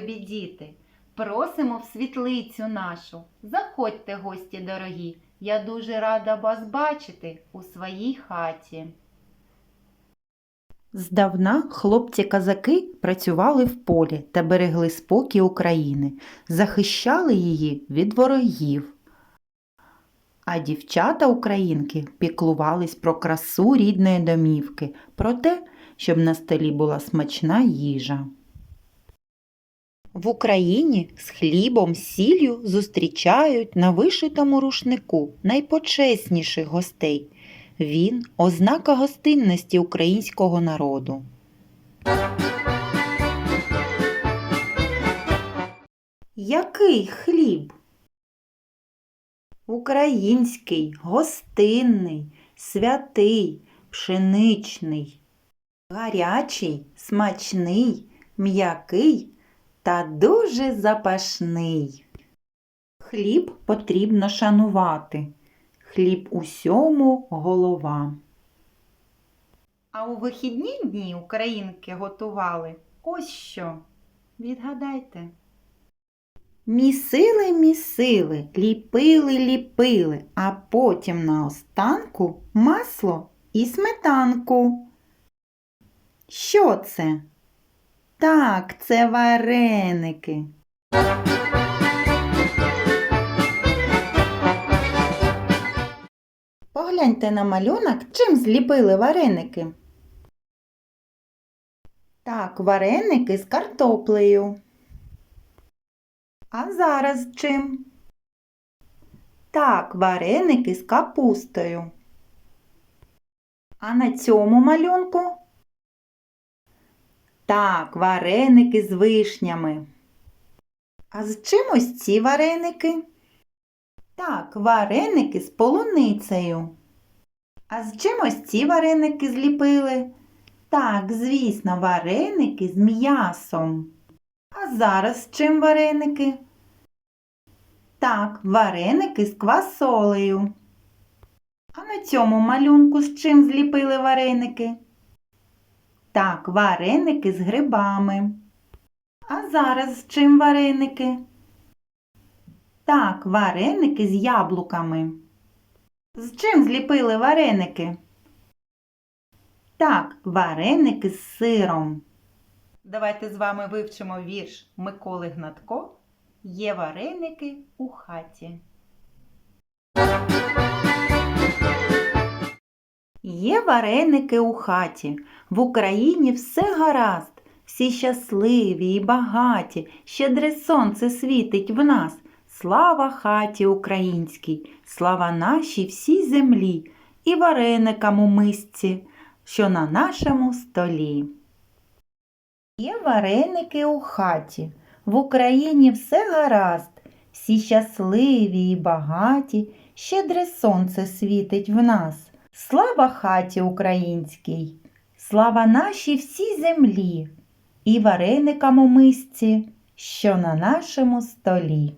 Любі діти! Просимо в світлицю нашу. Заходьте, гості дорогі. Я дуже рада вас бачити у своїй хаті. Здавна хлопці-казаки працювали в полі та берегли спокій України, захищали її від ворогів. А дівчата-українки піклувались про красу рідної домівки, про те, щоб на столі була смачна їжа. В Україні з хлібом, сіллю зустрічають на вишитому рушнику найпочесніших гостей. Він ознака гостинності українського народу. Який хліб? Український, гостинний, святий, пшеничний, гарячий, смачний, м'який та дуже запашний. Хліб потрібно шанувати. Хліб усьому голова. А у вихідні дні українки готували ось що. Відгадайте. Місили, місили, ліпили, ліпили, а потім наостанку масло і сметанку. Що це? Так, це вареники. Погляньте на малюнок, чим зліпили вареники. Так, вареники з картоплею. А зараз чим? Так, вареники з капустою. А на цьому малюнку? Так, вареники з вишнями. А з чимось ці вареники? Так, вареники з полуницею. А з чимось ці вареники зліпили? Так, звісно, вареники з м'ясом. А зараз з чим вареники? Так, вареники з квасолею. А на цьому малюнку з чим зліпили вареники? Так, вареники з грибами. А зараз з чим вареники? Так, вареники з яблуками. З чим зліпили вареники? Так, вареники з сиром. Давайте з вами вивчимо вірш Миколи Гнатко. Є вареники у хаті. Є вареники у хаті. В Україні все гаразд. Всі щасливі і багаті. Щедре сонце світить в нас. Слава хаті українській, слава нашій всій землі і вареникам у мисці, що на нашому столі. Є вареники у хаті. В Україні все гаразд. Всі щасливі і багаті. Щедре сонце світить в нас. Слава хаті українській, слава нашій всій землі і вареникам у мисці, що на нашому столі.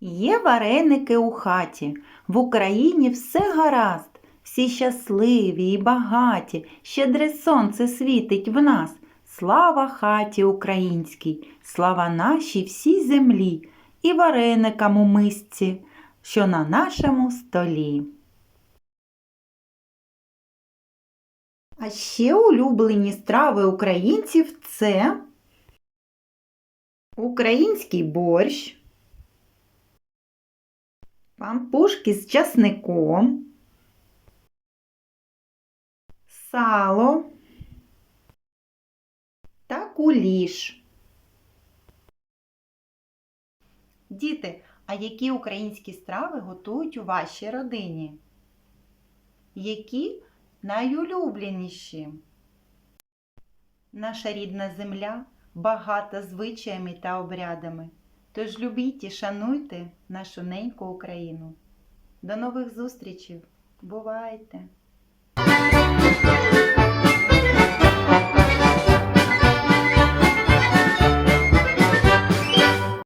Є вареники у хаті, в Україні все гаразд, всі щасливі і багаті, щедре сонце світить в нас. Слава хаті українській, слава нашій всій землі і вареникам у мисці, що на нашому столі. А ще улюблені страви українців це український борщ, пампушки з часником, сало та куліш. Діти, а які українські страви готують у вашій родині? Які найулюбленіші? Наша рідна земля багата звичаями та обрядами. Тож любіть і шануйте нашу неньку Україну. До нових зустрічей! Бувайте!